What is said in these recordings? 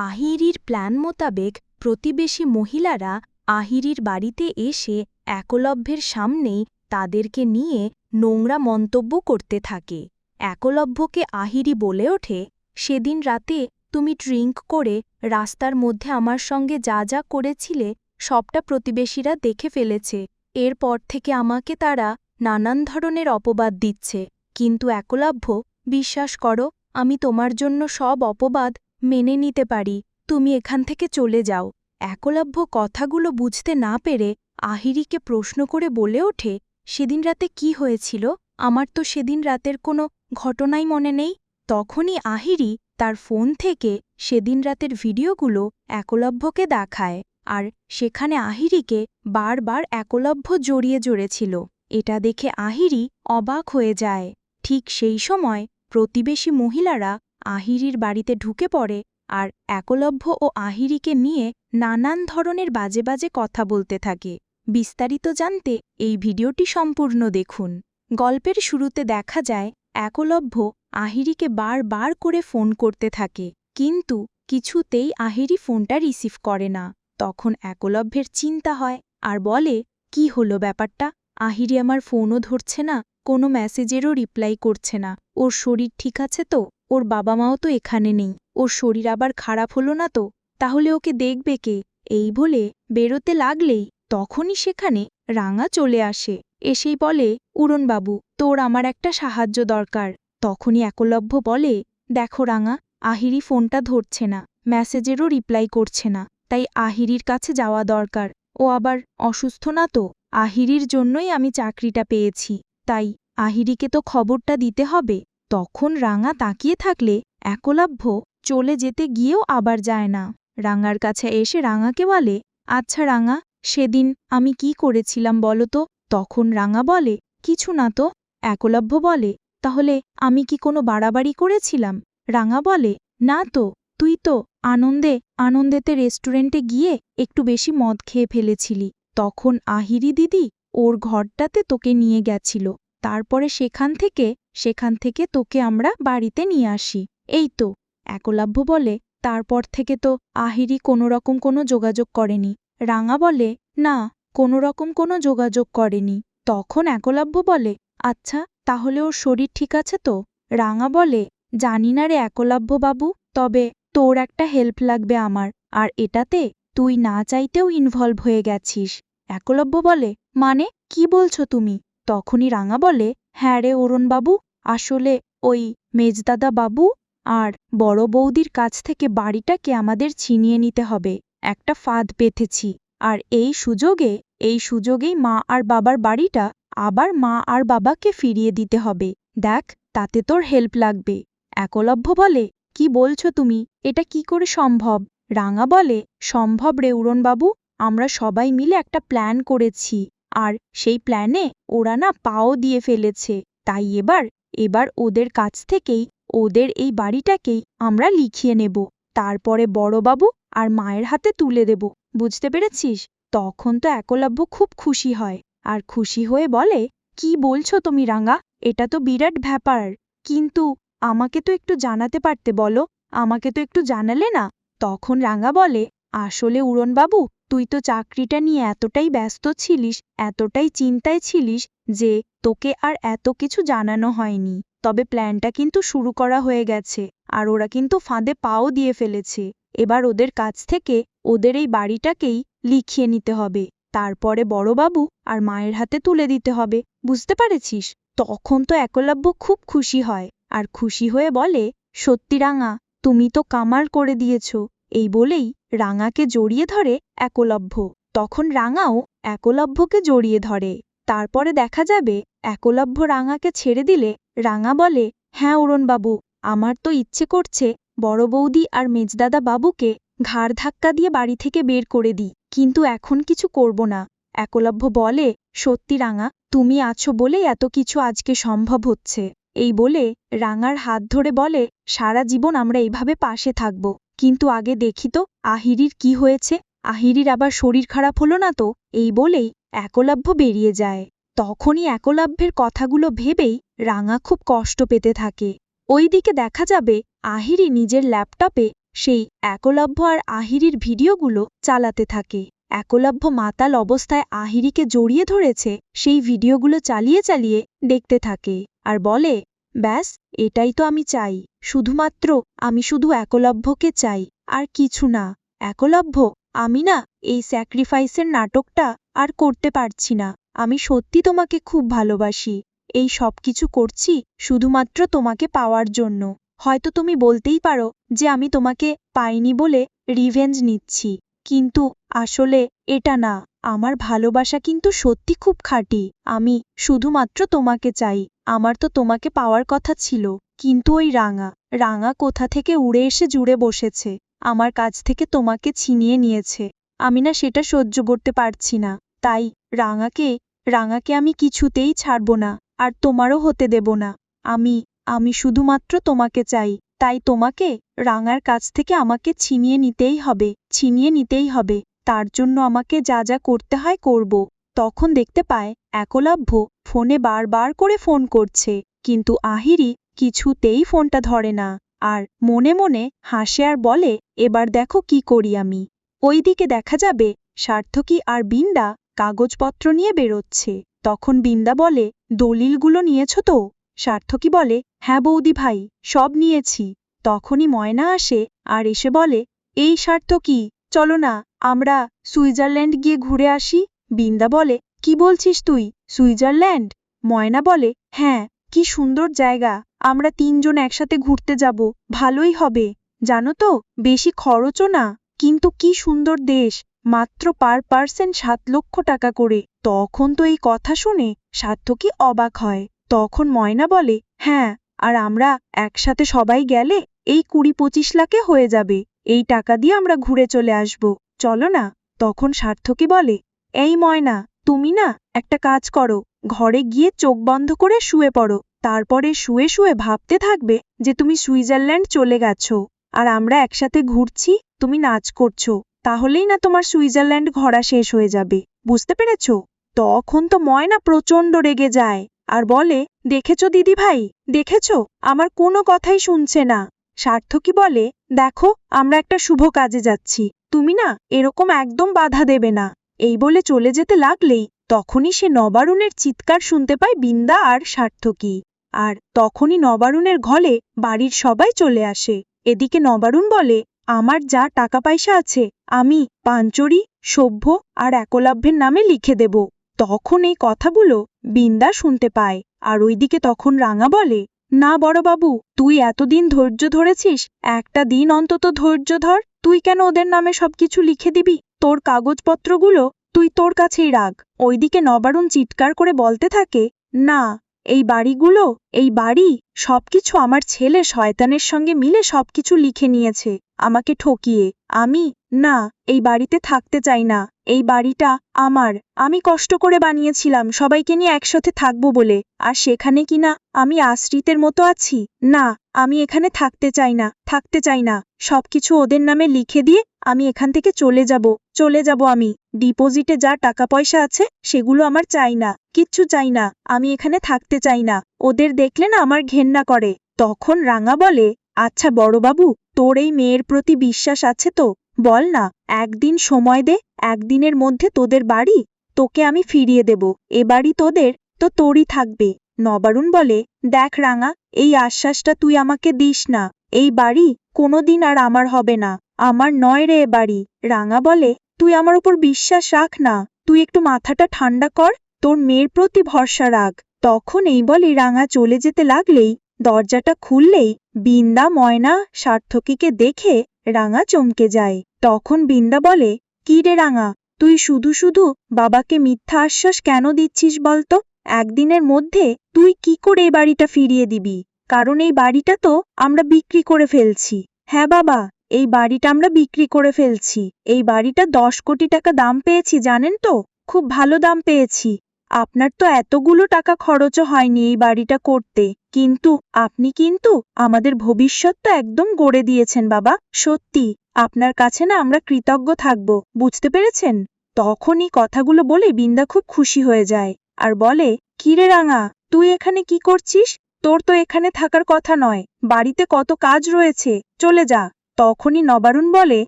আহিরির plan মোতাবেক প্রতিবেশী মহিলারা আহিরির বাড়িতে এসে একলভ্যের সামনেই তাদেরকে নিয়ে নোংরা মন্তব্য করতে থাকে। একলভ্যকে আহিরি বলে ওঠে, সেদিন রাতে তুমি ড্রিঙ্ক করে রাস্তার মধ্যে আমার সঙ্গে যা যা করেছিলে সবটা প্রতিবেশীরা দেখে ফেলেছে। এরপর থেকে আমাকে তারা নানান ধরনের অপবাদ দিচ্ছে। কিন্তু একলভ্য বিশ্বাস করো, আমি তোমার জন্য সব অপবাদ মেনে নিতে পারি, তুমি এখান থেকে চলে যাও। একলভ্য কথাগুলো বুঝতে না পেরে আহিরিকে প্রশ্ন করে বলে ওঠে, সেদিন রাতে কি হয়েছিল? আমার তো সেদিন রাতের কোনো ঘটনাই মনে নেই। তখনই আহিরি তার ফোন থেকে সেদিন রাতের ভিডিওগুলো একলভ্যকে দেখায়, আর সেখানে আহিরিকে বারবার একলভ্য জড়িয়ে জড়েছিল এটা দেখে আহিরি অবাক হয়ে যায়। ঠিক সেই সময় প্রতিবেশী মহিলারা আহিরির বাড়িতে ঢুকে পড়ে আর একলভ্য ও আহিরিকে নিয়ে নানান ধরনের বাজে বাজে কথা বলতে থাকে। বিস্তারিত জানতে এই ভিডিওটি সম্পূর্ণ দেখুন। গল্পের শুরুতে দেখা যায় একলভ্য আহিরিকে বারবার করে ফোন করতে থাকে, কিন্তু কিছুতেই আহিরি ফোনটা রিসিভ করে না। তখন একলভ্যের চিন্তা হয়, আর বলে, কি হলো ব্যাপারটা? আহিরি আমার ফোনও ধরছে না, কোনো মেসেজেরও রিপ্লাই করছে না। ওর শরীর ঠিক আছে তো? ওর বাবা মাও তো এখানে নেই। ওর শরীর আবার খারাপ হলো না তো? তাহলে ওকে দেখবে কে? এই বলে বেরোতে লাগলেই তখনই সেখানে রাঙা চলে আসে। এসেই বলে, উড়নবাবু, তোর আমার একটা সাহায্য দরকার। তখনই একলভ্য বলে, দেখো রাঙা, আহিরি ফোনটা ধরছে না, মেসেজেরও রিপ্লাই করছে না, তাই আহিরির কাছে যাওয়া দরকার। ও আবার অসুস্থ না তো? আহিরির জন্যই আমি চাকরিটা পেয়েছি, তাই আহিরিকে তো খবরটা দিতে হবে। তখন রাঙা তাকিয়ে থাকলে একলাভ্য চলে যেতে গিয়েও আবার যায় না। রাঙার কাছে এসে রাঙাকে বলে আচ্ছা রাঙা, সেদিন আমি কি করেছিলাম বলো তো? তখন রাঙা বলে, কিছু না তো। একলভ্য বলে, তাহলে আমি কি কোনো বাড়াবাড়ি করেছিলাম? রাঙা বলে, না তো, তুই তো আনন্দে, আনন্দেতে রেস্টুরেন্টে গিয়ে একটু বেশি মদ খেয়ে ফেলেছিলি। তখন আহিরি দিদি ওর ঘরটাতে তোকে নিয়ে গেছিল। তারপরে সেখান থেকে সেখান থেকে তোকে আমরা বাড়িতে নিয়ে আসি। এই তো একলাভ্য বলে, তারপর থেকে তো আহিরি কোনো রকম কোনো যোগাযোগ করেনি। রাঙা বলে, না, কোনো রকম কোনো যোগাযোগ করেনি। তখন একলাভ্য বলে আচ্ছা তাহলে ওর শরীর ঠিক আছে তো? রাঙা বলে, জানি না রে একলাভ্য বাবু, তবে তোর একটা হেল্প লাগবে আমার, আর এটাতে তুই না চাইতেও ইনভলভ হয়ে গেছিস। একলব্য বলে মানে কি বলছো তুমি? তখনই রাঙা বলে হ্যাঁ রে অরুণবাবু, আসলে ওই মেজদাদা বাবু আর বড় বৌদির কাছ থেকে বাড়িটাকে আমাদের ছিনিয়ে নিতে হবে, একটা ফাঁদ পেতেছি আর এই সুযোগে, এই সুযোগেই মা আর বাবার বাড়িটা আবার মা আর বাবাকে ফিরিয়ে দিতে হবে। দেখ, তাতে তোর হেল্প লাগবে। একলভ্য বলে, কি বলছো তুমি? এটা কি করে সম্ভব? রাঙা বলে, সম্ভব রে উড়নবাবু আমরা সবাই মিলে একটা প্ল্যান করেছি। আর সেই প্ল্যানে ওরা না পাও দিয়ে ফেলেছে। তাই এবার এবার ওদের কাছ থেকেই, ওদের এই বাড়িটাকেই আমরা লিখিয়ে নেব। তারপরে বড়বাবু আর মায়ের হাতে তুলে দেব। বুঝতে পেরেছিস? তখন তো একলব্য খুব খুশি হয়। আর খুশি হয়ে বলে, কি বলছো তুমি রাঙা? এটা তো বিরাট ব্যাপার। কিন্তু আমাকে তো একটু জানাতে পারতে বলো? আমাকে তো একটু জানালে না? তখন রাঙা বলে, আসলে উড়নবাবু তুই তো চাকরিটা নিয়ে এতটাই ব্যস্ত ছিলিস, এতটাই চিন্তায় ছিলিস যে তোকে আর এত কিছু জানানো হয়নি। তবে প্ল্যানটা কিন্তু শুরু করা হয়ে গেছে আর ওরা কিন্তু ফাঁদে পাও দিয়ে ফেলেছে। এবার ওদের কাছ থেকে ওদের এই বাড়িটাকেই লিখিয়ে নিতে হবে। তারপরে বড়বাবু আর মায়ের হাতে তুলে দিতে হবে, বুঝতে পারেছিস? তখন তো একলব্য খুব খুশি হয় আর খুশি হয়ে বলে, সত্যি রাঙা, তুমি তো কামাল করে দিয়েছ। এই বলেই রাঙাকে জড়িয়ে ধরে একলভ্য তখন রাঙাও একলভ্যকে জড়িয়ে ধরে। তারপরে দেখা যাবে একলভ্য রাঙাকে ছেড়ে দিলে রাঙা বলে হ্যাঁ অরুণবাবু, আমার তো ইচ্ছে করছে বড় বৌদি আর মেজদাদা বাবুকে ঘাড় ধাক্কা দিয়ে বাড়ি থেকে বের করে দিই, কিন্তু এখন কিছু করব না। একলভ্য বলে, সত্যি রাঙা, তুমি আছো বলেই এত কিছু আজকে সম্ভব হচ্ছে। এই বলে রাঙার হাত ধরে বলে, সারা জীবন আমরা এইভাবে পাশে থাকব। কিন্তু আগে দেখি তো, আহিরির কি হয়েছে? আহিরির আবার শরীর খারাপ হলো না তো? এই বলেই একলভ্য বেরিয়ে যায়। তখনই একলভ্যের কথাগুলো ভেবেই রাঙা খুব কষ্ট পেতে থাকে। ওইদিকে দেখা যাবে, আহিরি নিজের ল্যাপটপে সেই একলভ্য আর আহিরির ভিডিওগুলো চালাতে থাকে। একলভ্য মাতাল অবস্থায় আহিরিকে জড়িয়ে ধরেছে, সেই ভিডিওগুলো চালিয়ে চালিয়ে দেখতে থাকে। আর বলে ব্যাস, এটাই তো আমি চাই। শুধুমাত্র আমি শুধু একলভ্যকে চাই, আর কিছু না। একলভ্য আমি না এই স্যাক্রিফাইসের নাটকটা আর করতে পারছি না। আমি সত্যি তোমাকে খুব ভালোবাসি। এই সব কিছু করছি শুধুমাত্র তোমাকে পাওয়ার জন্য। হয়তো তুমি বলতেই পারো যে আমি তোমাকে পাইনি বলে রিভেঞ্জ নিচ্ছি। কিন্তু আসলে এটা না। আমার ভালোবাসা কিন্তু সত্যি খুব খাঁটি। আমি শুধুমাত্র তোমাকে চাই। আমার তো তোমাকে পাওয়ার কথা ছিল, কিন্তু ওই রাঙা রাঙা কোথা থেকে উড়ে এসে জুড়ে বসেছে, আমার কাছ থেকে তোমাকে ছিনিয়ে নিয়েছে। আমি না সেটা সহ্য করতে পারছি না, তাই রাঙাকে রাঙাকে আমি কিছুতেই ছাড়ব না, আর তোমারও হতে দেব না। আমি আমি শুধুমাত্র তোমাকে চাই, তাই তোমাকে, রাঙার কাছ থেকে আমাকে ছিনিয়ে নিতেই হবে, ছিনিয়ে নিতেই হবে, তার জন্য আমাকে যা যা করতে হয় করব। তখন দেখতে পায় একলাভ্য ফোনে বারবার করে ফোন করছে। কিন্তু আহিরি কিছুতেই ফোনটা ধরে না। আর মনে মনে হাসে আর বলে, এবার দেখো কি করি আমি। ওইদিকে দেখা যাবে, সার্থকী আর বিন্দা কাগজপত্র নিয়ে বেরোচ্ছে। তখন বিন্দা বলে, দলিলগুলো নিয়েছ তো? সার্থকী বলে হ্যাঁ বৌদি ভাই, সব নিয়েছি। তখনই ময়না আসে আর এসে বলে, এই সার্থকী, চলো না, আমরা সুইজারল্যান্ড গিয়ে ঘুরে আসি। বিন্দা বলে, কি বলছিস তুই? সুইজারল্যান্ড? ময়না বলে হ্যাঁ কি সুন্দর জায়গা। আমরা তিনজন একসাথে ঘুরতে যাব, ভালোই হবে। জানো তো, বেশি খরচও না, কিন্তু কি সুন্দর দেশ। মাত্র পার পার্সেন্ট সাত লক্ষ টাকা করে। তখন তো এই কথা শুনে সার্থকী অবাক হয়। তখন ময়না বলে হ্যাঁ আর আমরা একসাথে সবাই গেলে এই কুড়ি পঁচিশ লাখে হয়ে যাবে। এই টাকা দিয়ে আমরা ঘুরে চলে আসব। চলো না? তখন সার্থকী বলে এই ময়না, তুমি না একটা কাজ করো। ঘরে গিয়ে চোখ বন্ধ করে শুয়ে পড়ো। তারপরে শুয়ে শুয়ে ভাবতে থাকবে যে তুমি সুইজারল্যান্ড চলে গেছো। আর আমরা একসাথে ঘুরছি, তুমি নাচ করছ। তাহলেই না তোমার সুইজারল্যান্ড ঘোরা শেষ হয়ে যাবে। বুঝতে পেরেছ? তখন তো ময়না প্রচণ্ড রেগে যায়। আর বলে, দেখেছ দিদি ভাই? দেখেছ? আমার কোনো কথাই শুনছে না। সার্থকী বলে, দেখো, আমরা একটা শুভ কাজে যাচ্ছি। তুমি না এরকম একদম বাধা দেবে না। এই বলে চলে যেতে লাগলেই তখনই সে নবারুণের চিৎকার শুনতে পায় বিন্দা আর সার্থকী। আর তখনই নবারুণের ঘলে বাড়ির সবাই চলে আসে। এদিকে নবারুণ বলে, আমার যা টাকা পয়সা আছে, আমি পাঞ্চরি সভ্য আর একলাভ্যের নামে লিখে দেব। তখন এই কথাগুলো বিন্দা শুনতে পায়। আর ওইদিকে তখন রাঙা বলে, না বড়বাবু, তুই এতদিন ধৈর্য ধরেছিস, একটা দিন অন্তত ধৈর্য ধর, তুই কেন ওদের নামে সবকিছু লিখে দিবি? তোর কাগজপত্রগুলো তুই তোর কাছেই রাখ। ওইদিকে নবারুণ চিৎকার করে বলতে থাকে, না, এই বাড়িগুলো, এই বাড়ি সবকিছু আমার ছেলে শয়তানের সঙ্গে মিলে সবকিছু লিখে নিয়েছে। আমাকে ঠকিয়ে। আমি, না, এই বাড়িতে থাকতে চাই না। এই বাড়িটা আমার। আমি কষ্ট করে বানিয়েছিলাম, সবাইকে নিয়ে একসাথে থাকব বলে। আর সেখানে কিনা আমি আশ্রিতের মতো আছি? না, আমি এখানে থাকতে চাই না, থাকতে চাই না। সবকিছু ওদের নামে লিখে দিয়ে আমি এখান থেকে চলে যাব চলে যাব আমি। ডিপোজিটে যা টাকা পয়সা আছে, সেগুলো আমার চাই না, কিচ্ছু চাই না। আমি এখানে থাকতে চাই না। ওদের দেখলে না আমার ঘেন্না করে। তখন রাঙা বলে আচ্ছা বড়বাবু, তোর এই মেয়ের প্রতি বিশ্বাস আছে তো? বল না, একদিন সময় দে, একদিনের মধ্যে তোদের বাড়ি, তোকে আমি ফিরিয়ে দেব, এ বাড়ি তোদের, তো তোরই থাকবে। নবারুণ বলে, দেখ রাঙা, এই আশ্বাসটা তুই আমাকে দিস না, এই বাড়ি কোনোদিন আর আমার হবে না, আমার নয় রে এ বাড়ি। রাঙা বলে, তুই আমার উপর বিশ্বাস রাখ না, তুই একটু মাথাটা ঠান্ডা কর, তোর মেয়ের প্রতি ভরসা রাখ। তখন এই বলে রাঙা চলে যেতে লাগলেই, দরজাটা খুললেই, বিন্দা, ময়না, সার্থকীকে দেখে রাঙা চমকে যায়। তখন বিন্দা বলে, কি রে রাঙা, তুই শুধু শুধু বাবাকে মিথ্যা আশ্বাস কেন দিচ্ছিস বলতো? একদিনের মধ্যে তুই কি করে এই বাড়িটা ফিরিয়ে দিবি? কারণ এই বাড়িটা তো আমরা বিক্রি করে ফেলছি। হ্যাঁ বাবা, এই বাড়িটা আমরা বিক্রি করে ফেলছি। এই বাড়িটা দশ কোটি টাকা দাম পেয়েছি, জানেন তো? খুব ভালো দাম পেয়েছি। আপনার তো এতগুলো টাকা খরচও হয়নি এই বাড়িটা করতে। কিন্তু, আপনি কিন্তু আমাদের ভবিষ্যৎটা একদম গড়ে দিয়েছেন বাবা, সত্যি। আপনার কাছে না আমরা কৃতজ্ঞ থাকব, বুঝতে পেরেছেন? তখনই কথাগুলো বলে বিন্দা খুব খুশি হয়ে যায়। আর বলে, কিরে রাঙা, তুই এখানে কি করছিস? তোর তো এখানে থাকার কথা নয়, বাড়িতে কত কাজ রয়েছে, চলে যা। তখনই নবারুণ বলে,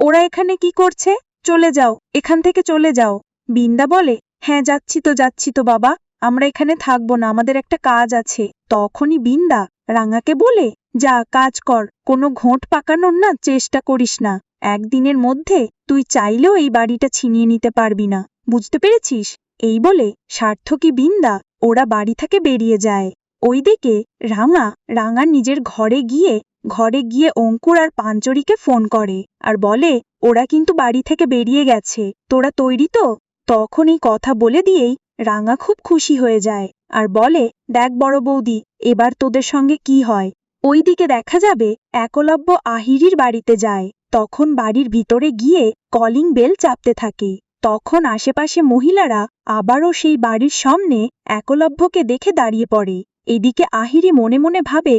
ওরা এখানে কি করছে? চলে যাও, এখান থেকে চলে যাও। বিন্দা বলে হ্যাঁ যাচ্ছি তো যাচ্ছি তো বাবা। আমরা এখানে থাকব না, আমাদের একটা কাজ আছে। তখনই বিন্দা রাঙাকে বলে, যা, কাজ কর। কোনো ঘোঁট পাকানোর না চেষ্টা করিস না। একদিনের মধ্যে তুই চাইলেও এই বাড়িটা ছিনিয়ে নিতে পারবি না। বুঝতে পেরেছিস? এই বলে সার্থকী বিন্দা ওরা বাড়ি থেকে বেরিয়ে যায়। ওইদিকে রাঙা রাঙা নিজের ঘরে গিয়ে ঘরে গিয়ে অঙ্কুর আর পাঞ্চরীকে ফোন করে। আর বলে, ওরা কিন্তু বাড়ি থেকে বেরিয়ে গেছে। তোরা তৈরি তো? তখন এই কথা বলে দিয়েই রাঙা খুব খুশি হয়ে যায় আর বলে, দেখ বড় বৌদি, এবার তোদের সঙ্গে কি হয়? ওইদিকে দেখা যাবে একলব্য আহিরির বাড়িতে যায়। তখন বাড়ির ভিতরে গিয়ে কলিং বেল চাপতে থাকে। তখন আশেপাশে মহিলারা আবারও সেই বাড়ির সামনে একলব্যকে দেখে দাঁড়িয়ে পড়ে। এদিকে আহিরি মনে মনে ভাবে